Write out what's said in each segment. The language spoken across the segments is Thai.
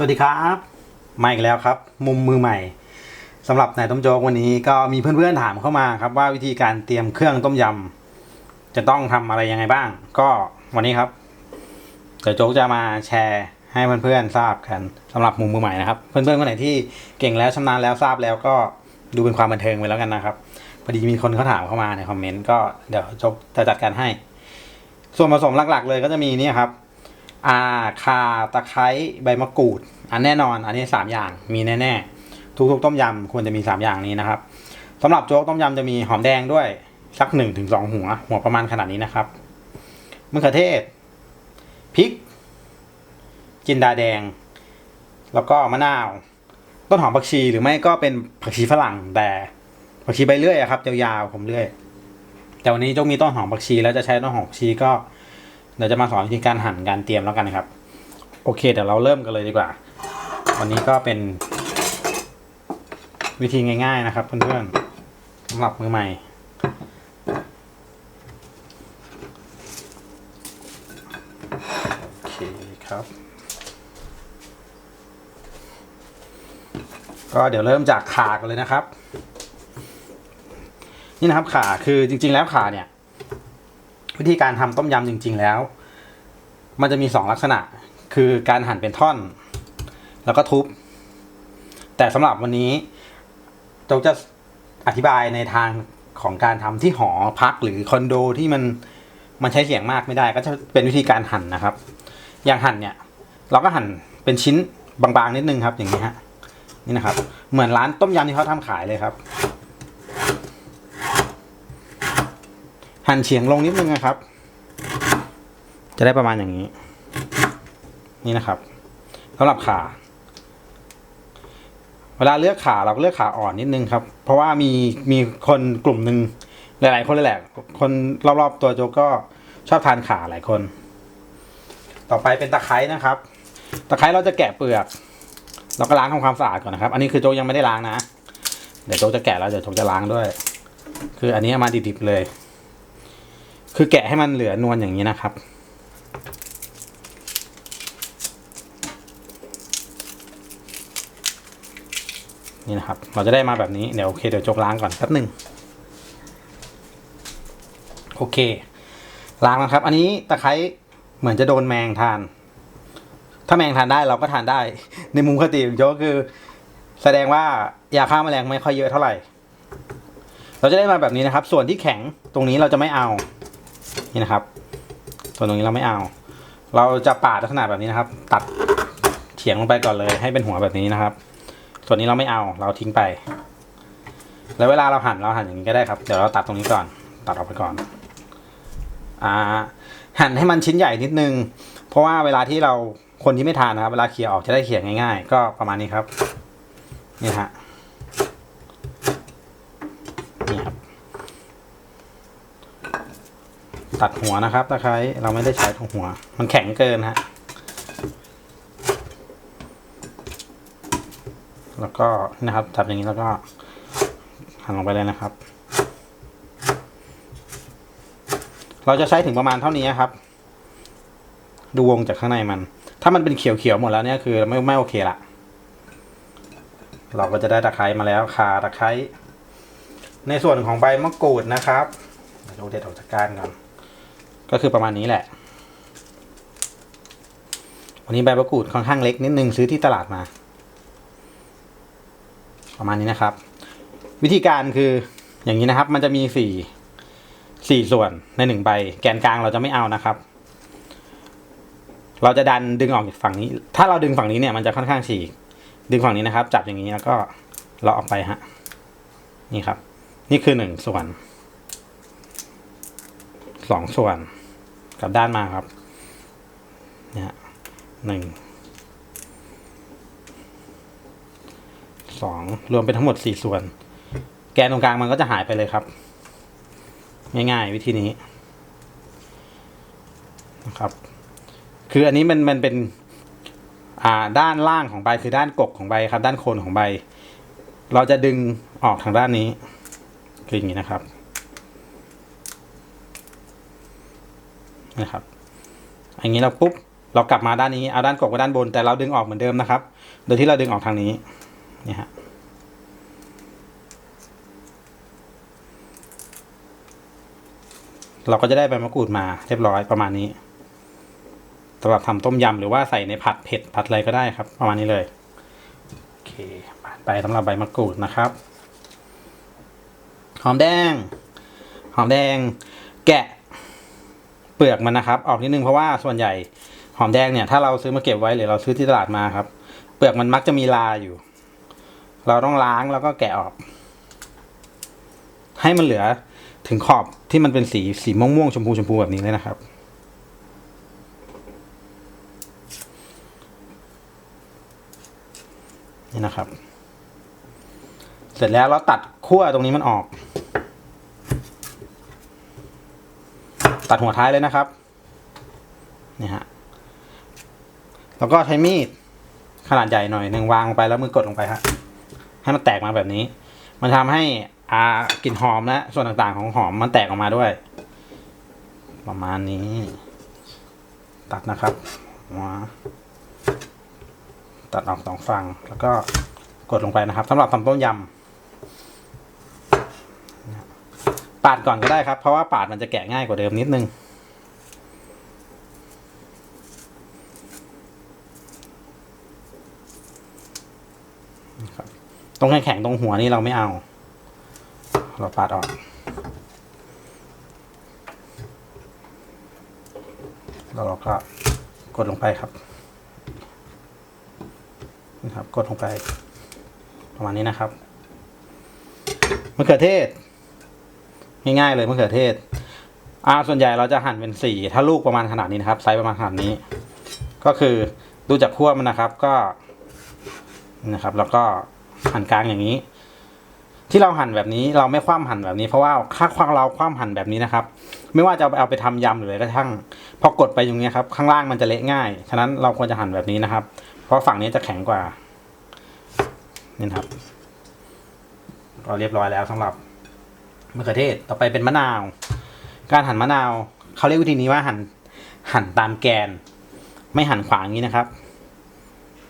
สวัสดีครับมาอีกแล้วครับ มุมมือใหม่สำหรับนายต้มโจ๊กวันนี้ก็มีเพื่อนๆถามเข้ามาครับว่าวิธีการเตรียมเครื่องต้มยำจะต้องทำอะไรยังไงบ้าง ก็วันนี้ครับเดี๋ยวโจ๊กจะมาแชร์ให้เพื่อนๆทราบกันสำหรับมุมมือใหม่นะครับเพื่อนๆคนไหนที่เก่งแล้วชำนาญแล้วทราบแล้วก็ดูเป็นความบันเทิงไปแล้วกันนะครับพอดีมีคนเขาถามเข้ามาในคอมเมนต์ก็เดี๋ยวโจ๊กจะจัดการให้ ส่วนผสมหลักๆ เลยก็จะมีนี่ครับ อ่าข่าตะไคร้ใบมะกรูด อันแน่นอน อันนี้สามอย่างมีแน่ๆ ทุกๆ ต้มยำควรจะมีสามอย่างนี้นะครับสำหรับโจ๊กต้มยำจะมีหอมแดงด้วยสักหนึ่งถึงสองหัว หัวประมาณขนาดนี้นะครับมะเขือเทศพริก จินดาแดง แล้วก็มะนาว ต้นหอมผักชีหรือไม่ก็เป็นผักชีฝรั่งแต่ผักชีใบเลื่อยครับยาวๆผมเลื่อยแต่วันนี้โจ๊กมีต้นหอมผักชีแล้วจะใช้ต้นหอมผักชีก็ เดี๋ยวจะมาสอนวิธีการหั่นการเตรียมแล้วกันนะครับ โอเคเดี๋ยวเราเริ่มกันเลยดีกว่า วันนี้ก็เป็นวิธีง่าย ๆ นะครับเพื่อนๆสำหรับมือใหม่ โอเคครับ ก็เดี๋ยวเริ่มจากขากันเลยนะครับ นี่นะครับขาคือจริง ๆ แล้วขาเนี่ย วิธีการทำต้มยำจริง ๆ แล้ว มันจะมีสองลักษณะ คือการหั่นเป็นท่อน แล้วก็ทุบ แต่สำหรับวันนี้โจ๊กจะอธิบายในทางของการทำที่หอพักหรือคอนโดที่มันมันใช้เสียงมากไม่ได้ ก็จะเป็นวิธีการหั่นนะครับ อย่างหั่นเนี่ย เราก็หั่นเป็นชิ้นบางๆนิดนึงครับ อย่างนี้ฮะนี่นะครับ เหมือนร้านต้มยำที่เขาทำขายเลยครับ หั่นเฉียงลงนิดนึงนะครับ จะได้ประมาณอย่างนี้ นี่นะครับสำหรับขา เวลาเลือกขาเราก็เลือกขาอ่อนนิดนึงครับ เพราะว่ามีมีคนกลุ่มหนึ่งหลาย ๆ คนเลยแหละ คนรอบ ๆ ตัวโจก็ชอบทานขาหลายคน ต่อไปเป็นตะไคร้นะครับ ตะไคร้เราจะแกะเปลือก เราก็ล้างทำความสะอาดก่อนนะครับ อันนี้คือโจยังไม่ได้ล้างนะ เดี๋ยวโจจะแกะแล้วเดี๋ยวโจจะล้างด้วย คืออันนี้มาดิบๆเลย คือแกะให้มันเหลือนวลอย่างนี้นะครับ นี่นะครับ เราจะได้มาแบบนี้ เดี๋ยวโอเคเดี๋ยวจกล้างก่อนแป๊บหนึ่งโอเค ล้างนะครับ อันนี้ตะไคร้เหมือนจะโดนแมงทาน ถ้าแมงทานได้เราก็ทานได้ ในมุมคติของโจ๊กคือ แสดงว่ายาฆ่าแมลงไม่ค่อยเยอะเท่าไหร่ เราจะได้มาแบบนี้นะครับ ส่วนที่แข็งตรงนี้เราจะไม่เอา นี่นะครับ ส่วนตรงนี้เราไม่เอา เราจะปาดลักษณะแบบนี้นะครับ ตัดเฉียงลงไปก่อนเลยให้เป็นหัวแบบนี้นะครับ ส่วนนี้เราไม่เอาเราทิ้งไป แล้วเวลาเราหั่นเราหั่นอย่างนี้ก็ได้ครับเดี๋ยวเราตัดตรงนี้ก่อน ตัดออกไปก่อนอ่าหั่นให้มันชิ้นใหญ่นิดนึง เพราะว่าเวลาที่เราคนที่ไม่ทานนะครับ เวลาเขี่ยวออกจะได้เขี่ยง่ายๆ ก็ประมาณนี้ครับ นี่ฮะ นี่ครับ ตัดหัวนะครับตะไคร้เราไม่ได้ใช้ทุกหัว มันแข็งเกินฮะ แล้วก็นะครับจับอย่างนี้แล้วก็หั่นลงไปเลยนะครับ เราจะใช้ถึงประมาณเท่านี้ครับ ดูวงจากข้างในมัน ถ้ามันเป็นเขียวๆหมดแล้วเนี่ยคือไม่ไม่โอเคละเราก็จะได้ตะไคร้มาแล้วคาตะไคร้ในส่วนของใบมะกรูดนะครับเดี๋ยวเราเด็ดออกจากก้านก่อน ก็คือประมาณนี้แหละ วันนี้ใบมะกรูดค่อนข้างเล็กนิดนึงซื้อที่ตลาดมา ประมาณนี้นะครับ วิธีการคืออย่างนี้นะครับ มันจะมีสี่สี่ส่วนในหนึ่งใบ แกนกลางเราจะไม่เอานะครับ เราจะดันดึงออกจากฝั่งนี้ ถ้าเราดึงฝั่งนี้เนี่ยมันจะค่อนข้างฉีก ดึงฝั่งนี้นะครับ จับอย่างนี้แล้วก็เราออกไปฮะนี่ครับ นี่คือหนึ่งส่วนสองส่วน กลับด้านมาครับเนี่ยฮะหนึ่งสองรวมเป็นทั้งหมดสี่ส่วน แกนตรงกลางมันก็จะหายไปเลยครับ ง่ายๆวิธีนี้นะครับ คืออันนี้มันมันเป็นอ่าด้านล่างของใบคือด้านกกของใบครับ ด้านโคนของใบ เราจะดึงออกทางด้านนี้คืออย่างนี้นะครับ นะครับอย่างนี้เราปุ๊บเรากลับมาด้านนี้เอาด้านกบกับด้านบนแต่เราดึงออกเหมือนเดิมนะครับ โดยที่เราดึงออกทางนี้เนี่ยฮะเราก็จะได้ใบมะกรูดมาเรียบร้อยประมาณนี้สำหรับทำต้มยำหรือว่าใส่ในผัดเผ็ดผัดอะไรก็ได้ครับ ประมาณนี้เลยโอเคผ่านไปสำหรับใบมะกรูดนะครับหอมแดง หอมแดง แกะ เปลือกมันนะครับ ออกนิดนึงเพราะว่าส่วนใหญ่หอมแดงเนี่ยถ้าเราซื้อมาเก็บไว้หรือเราซื้อที่ตลาดมาครับ เปลือกมันมักจะมีลาอยู่ เราต้องล้างแล้วก็แกะออก ให้มันเหลือถึงขอบที่มันเป็นสีสีม่วงม่วงๆชมพูชมพูแบบนี้เลยนะครับ นี่นะครับ เสร็จแล้วเราตัดขั้วตรงนี้มันออก ตัดหัวท้ายเลยนะครับนี่ฮะแล้วก็ใช้มีดขนาดใหญ่หน่อยหนึ่งวางลงไปแล้วมือกดลงไปฮะให้มันแตกมาแบบนี้ มันทำให้อากลิ่นหอมและส่วนต่างๆของหอมมันแตกออกมาด้วย ประมาณนี้ ตัดนะครับหัวตัดออกสองฝั่งแล้วก็กดลงไปนะครับสำหรับทำต้มยำปาดก่อนก็ได้ครับ เพราะว่าปาดมันจะแกะง่ายกว่าเดิมนิดนึง ตรงแข็งๆตรงหัวนี่เราไม่เอา เราปาดออก แล้วเราก็กดลงไปครับนะครับ กดลงไป ประมาณนี้นะครับมะเขือเทศ ง่ายๆเลยมะเขือเทศอ่าส่วนใหญ่เราจะหั่นเป็นสี่ถ้าลูกประมาณขนาดนี้นะครับไซส์ประมาณขนาดนี้ ก็คือดูจากขั้วมันนะครับก็นะครับ แล้วก็หั่นกลางอย่างนี้ ที่เราหั่นแบบนี้เราไม่คว่ำหั่นแบบนี้เพราะว่าถ้าความเราคว่ำหั่นแบบนี้นะครับ ไม่ว่าจะเอาไปทำยำหรืออะไรก็ช่างพอกดไปอย่างเงี้ครับข้างล่างมันจะเละง่ายฉะนั้นเราควรจะหั่นแบบนี้นะครับ เพราะฝั่งนี้จะแข็งกว่านี่ครับก็เรียบร้อยแล้วสำหรับ มะเขือเทศต่อไปเป็นมะนาว การหั่นมะนาวเขาเรียกวิธีนี้ว่าหั่นหั่นตามแกน ไม่หั่นขวางนี้นะครับ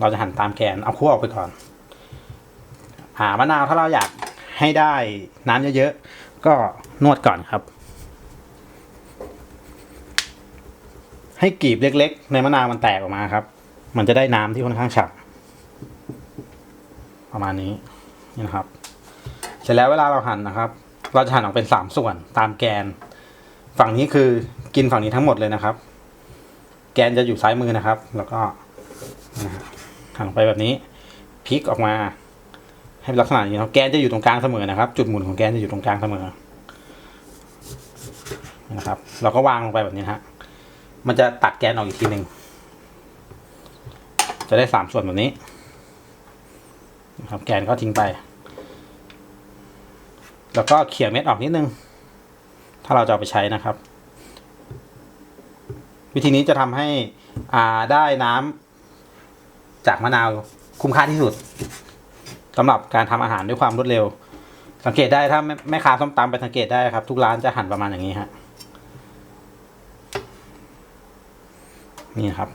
เราจะหั่นตามแกนเอาคั่วออกไปก่อนหามะนาวถ้าเราอยากให้ได้น้ำเยอะๆก็นวดก่อนครับ ให้กลีบเล็กๆ ในมะนาวมันแตกออกมาครับ มันจะได้น้ำที่ค่อนข้างฉ่ำประมาณนี้นี่นะครับ เสร็จแล้วเวลาเราหั่นนะครับ เราจะหั่นออกเป็นสามส่วนตามแกน ฝั่งนี้คือกินฝั่งนี้ทั้งหมดเลยนะครับ แกนจะอยู่ซ้ายมือนะครับ แล้วก็หั่นลงไปแบบนี้พลิกออกมาให้ลักษณะนี้ครับแกนจะอยู่ตรงกลางเสมอนะครับ จุดหมุนของแกนจะอยู่ตรงกลางเสมอนะครับ เราก็วางลงไปแบบนี้ฮะมันจะตัดแกนออกอีกทีหนึ่งจะได้สามส่วนแบบนี้นะครับแกนก็ทิ้งไป แล้วก็เขี่ยเม็ดออกนิดนึง ถ้าเราจะเอาไปใช้นะครับ วิธีนี้จะทำให้อ่าได้น้ำจากมะนาวคุ้มค่าที่สุดสำหรับการทำอาหารด้วยความรวดเร็ว สังเกตได้ถ้าแม่แม่ค้าส้มตำไปสังเกตได้ครับ ทุกร้านจะหั่นประมาณอย่างนี้ฮะนี่ครับ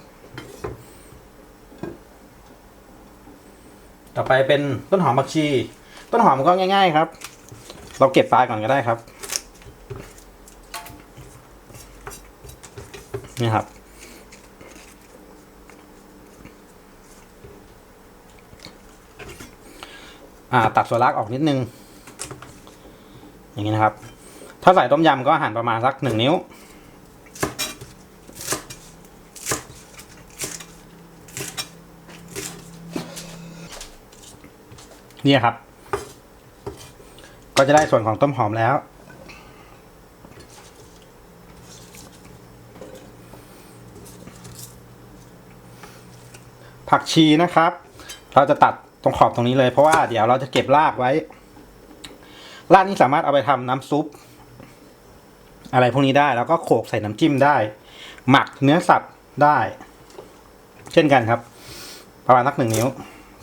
ต่อไปเป็นต้นหอมผักชี ต้นหอมก็ง่าย ๆ ครับ เราเก็บปลายก่อนก็ได้ครับ นี่ครับ อ่าตัดส่วนรากออกนิดนึง อย่างนี้นะครับ ถ้าใส่ต้มยำก็หั่นประมาณสักหนึ่งนิ้วนี่ครับ ก็จะได้ส่วนของต้มหอมแล้ว ผักชีนะครับ เราจะตัดตรงขอบตรงนี้เลยเพราะว่าเดี๋ยวเราจะเก็บรากไว้ รากนี้สามารถเอาไปทำน้ำซุป อะไรพวกนี้ได้แล้วก็โขลกใส่น้ำจิ้มได้ หมักเนื้อสัตว์ได้ เช่นกันครับ ประมาณสักหนึ่งนิ้ว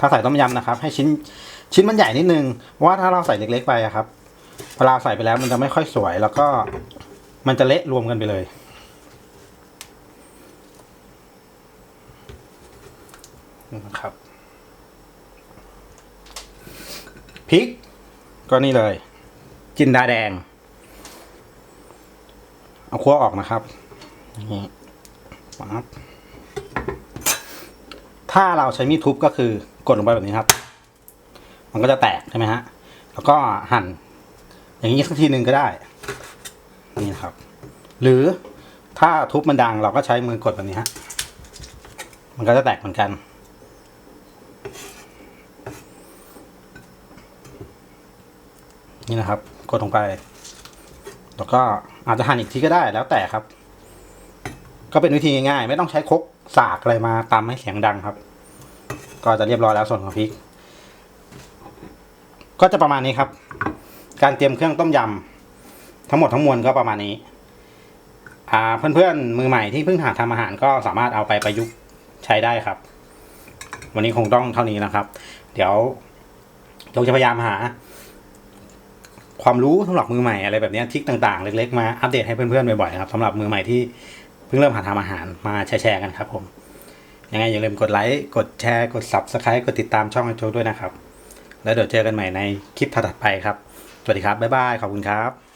ถ้าใส่ต้มยำนะครับ ให้ชิ้น ชิ้นมันใหญ่นิดนึงว่าถ้าเราใส่เล็กๆไปอะครับเวลาใส่ไปแล้วมันจะไม่ค่อยสวย แล้วก็มันจะเละรวมกันไปเลย นะครับพริก ก็นี่เลย จินดาแดง เอาคั่วออกนะครับอย่นี้ปั๊บถ้าเราใช้มีดทุบก็คือกดลงไปแบบนี้ครับ มันก็จะแตกใช่ไหมฮะ แล้วก็หั่น อย่างนี้สักทีหนึ่งก็ได้ นี่นะครับ หรือถ้าทุบมันดังเราก็ใช้มือกดแบบนี้ฮะ มันก็จะแตกเหมือนกัน นี่นะครับ กดลงไป แล้วก็อาจจะหั่นอีกทีก็ได้แล้วแต่ครับ ก็เป็นวิธีง่ายๆ ไม่ต้องใช้คกสากอะไรมาตำให้เสียงดังครับ ก็จะเรียบร้อยแล้วส่วนของพริก ก็จะประมาณนี้ครับ การเตรียมเครื่องต้มยำทั้งหมดทั้งมวลก็ประมาณนี้อ่าเพื่อนๆมือใหม่ที่เพิ่งหัดทำอาหารก็สามารถเอาไปประยุกต์ใช้ได้ครับ วันนี้คงต้องเท่านี้นะครับ เดี๋ยวเราจะพยายามหา ความรู้สำหรับมือใหม่อะไรแบบนี้ทิคต่างๆ เล็ก ๆ มาอัปเดตให้เพื่อนๆบ่อยๆครับสำหรับมือใหม่ที่เพิ่งเริ่มหัดทำอาหารมาแชร์ๆกันครับผมยังไงอย่าลืมกดไลค์กดแชร์กด subscribe กดติดตามช่องไอโจกด้วยนะครับ แล้วเดี๋ยวเจอกันใหม่ในคลิปถัดไปครับ สวัสดีครับ บ๊ายบาย ขอบคุณครับ